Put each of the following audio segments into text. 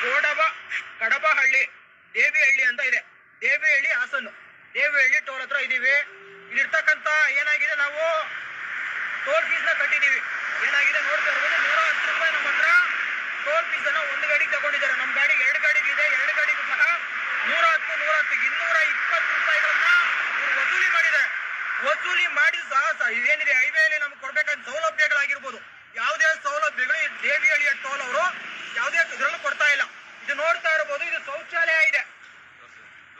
ಕೋಡಬ ಕಡಬಹಳ್ಳಿ, ದೇವಿಹಳ್ಳಿ ಅಂತ ಇದೆ. ದೇವಿಹಳ್ಳಿ ಹಾಸನ್ನು. ದೇವಿಹಳ್ಳಿ ಟೋಲ್ ಹತ್ರ ಇದೀವಿ. ಇಲ್ಲಿರ್ತಕ್ಕಂಥ ಏನಾಗಿದೆ ನಾವು? ಟೋಲ್ ಫೀಸ್ನ ಕಟ್ಟಿದೀವಿ. ಏನಾಗಿದೆ ನೋಡ್ತಾ ಇರ್ಬೋದು. ನೂರ ಹತ್ತು ರೂಪಾಯಿ ನಮ್ಮ ಹತ್ರ ಟೋಲ್ ಫೀಸ್ ಅನ್ನ ಒಂದು ಗಾಡಿಗೆ ತಗೊಂಡಿದ್ದಾರೆ. ನಮ್ಮ ಗಾಡಿ ಎರಡು ಗಾಡಿಗೆ ಇದೆ. ಎರಡು ಗಾಡಿಗೂ ಸಹ ನೂರ ಹತ್ತು ನೂರ ಹತ್ತು, ಇನ್ನೂರ ಇಪ್ಪತ್ತು ರೂಪಾಯಿಗಳನ್ನ ವಸೂಲಿ ಮಾಡಿದ್ದಾರೆ. ವಸೂಲಿ ಮಾಡಿ ಸಹ ಇದೇನಿದೆ? ಹೈವೇಲಿ ನಮ್ಗೆ ಕೊಡ್ಬೇಕಾದ ಸೌಲಭ್ಯಗಳಾಗಿರ್ಬೋದು. ಯಾವುದೇ ಸೌಲಭ್ಯಗಳು ದೇವಿಹಳ್ಳಿಯ ಟೋಲ್ ಅವರು ಯಾವುದೇ ಇದರಲ್ಲೂ ಕೊಡ್ತಾ ಇಲ್ಲ ಇದು ನೋಡ್ತಾ ಇರಬಹುದು ಇದು ಶೌಚಾಲಯ ಇದೆ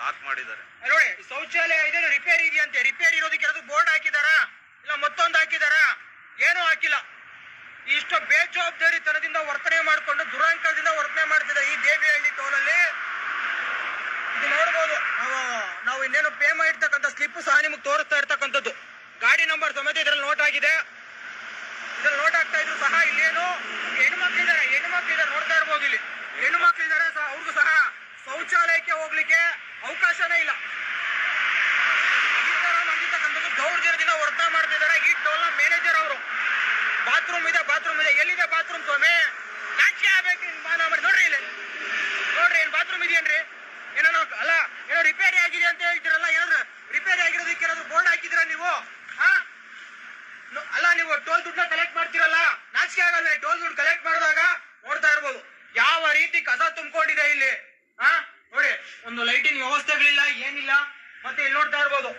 ಲಾಕ್ ಮಾಡಿದ್ದಾರೆ. ನೋಡಿ, ಶೌಚಾಲಯ ಇದೆ ರಿಪೇರಿ ಇದೆಯಂತೆ. ರಿಪೇರಿ ಇರೋದಕ್ಕೆ ಬೋರ್ಡ್ ಹಾಕಿದಾರಾ ಇಲ್ಲ, ಮತ್ತೊಂದು ಹಾಕಿದಾರಾ ಏನೂ ಹಾಕಿಲ್ಲ. ಇಷ್ಟು ಬೇಜವಾಬ್ದಾರಿತನದಿಂದ ವರ್ತನೆ ಮಾಡಿಕೊಂಡು, ದುರಂಕದಿಂದ ವರ್ತನೆ ಮಾಡ್ತಿದ್ದಾರೆ ಈ ದೇವಿಹಳ್ಳಿ ಟೋಲಲ್ಲಿ ಇದು ನೋಡ್ಬೋದು, ನಾವು ನಾವು ಇನ್ನೇನು ಪೇ ಮಾಡಿರ್ತಕ್ಕಂಥ ಸ್ಲಿಪ್ ಸಹ ನಿಮಗೆ ತೋರಿಸ್ತಾ ಇರ್ತಕ್ಕಂಥದ್ದು. ಗಾಡಿ ನಂಬರ್ ಸಮೇತ ಇದ್ರಲ್ಲಿ ನೋಟ್ ಆಗಿದೆ. ಇದ್ರಲ್ಲಿ ನೋಟ್ ಆಗ್ತಾ ಇದ್ರು ಸಹ ಇಲ್ಲೇನು. ಹೆಣ್ಮಕ್ಳಿದ್ದಾರೆ ಹೆಣ್ಮಕ್ಳಿದ್ದಾರೆ, ನೋಡ್ತಾ ಇರ್ಬೋದು ಇಲ್ಲಿ. ಹೆಣ್ಮಕ್ಳಿದ್ದಾರೆ ಸಹ, ಅವ್ರಿಗೂ ಸಹ ಶೌಚಾಲಯಕ್ಕೆ ಹೋಗ್ಲಿಕ್ಕೆ ಅವಕಾಶನೇ ಇಲ್ಲ. ಈ ಮಾಡಿರ್ತಕ್ಕಂಥದ್ದು ದೌರ್ಜನ್ಯದಿಂದ ಮಾಡ್ತಿದ್ದಾರೆ ಈ ಟೋಲ್ನ ಮ್ಯಾನೇಜರ್ ಅವರು. ಬಾತ್ರೂಮ್ ಇದೆ ಬಾತ್ರೂಮ್ ಇದೆ. ಎಲ್ಲಿದೆ ಬಾತ್ರೂಮ್ ಸ್ವಾಮಿ? ನಾಚಿಕೆ ಆಗ್ಬೇಕು ಮಾಡಿ. ನೋಡ್ರಿ ಇಲ್ಲಿ. ನೋಡ್ರಿ, ಏನ್ ಬಾತ್ರೂಮ್ ಇದೆಯೇನ್ರಿ? ಏನೋ ಅಲ್ಲ, ಏನೋ ರಿಪೇರಿ ಆಗಿದೆ ಅಂತ ಹೇಳ್ತೀರಲ್ಲ, ಏನಾದ್ರು ರಿಪೇರಿ ಆಗಿರೋದಕ್ಕೆ ಏನಾದ್ರು ಬೋರ್ಡ್ ಹಾಕಿದಿರ ನೀವು? ಹಾ ಅಲ್ಲ, ನೀವು ಟೋಲ್ ದುಡ್ಡನ್ನ ಕಲೆಕ್ಟ್ ಮಾಡ್ತೀರಲ್ಲ. ನಾಚಿಕೆ ಆಗಲ್ಲ ಟೋಲ್ ದುಡ್ಡು ಕಲೆಕ್ಟ್ ಮಾಡಿದಾಗ ನೋಡ್ತಾ ಇರ್ಬೋದು. ಯಾವ ರೀತಿ ಕಸ ತುಂಬಿಕೊಂಡಿದೆ ಇಲ್ಲಿ? ಹಾ ಒಂದು ಲೈಟಿಂಗ್ ವ್ಯವಸ್ಥೆಗಳಿಲ್ಲ ಏನಿಲ್ಲ ಮತ್ತೆ ಇಲ್ಲಿ ನೋಡ್ತಾ ಇರ್ಬೋದು.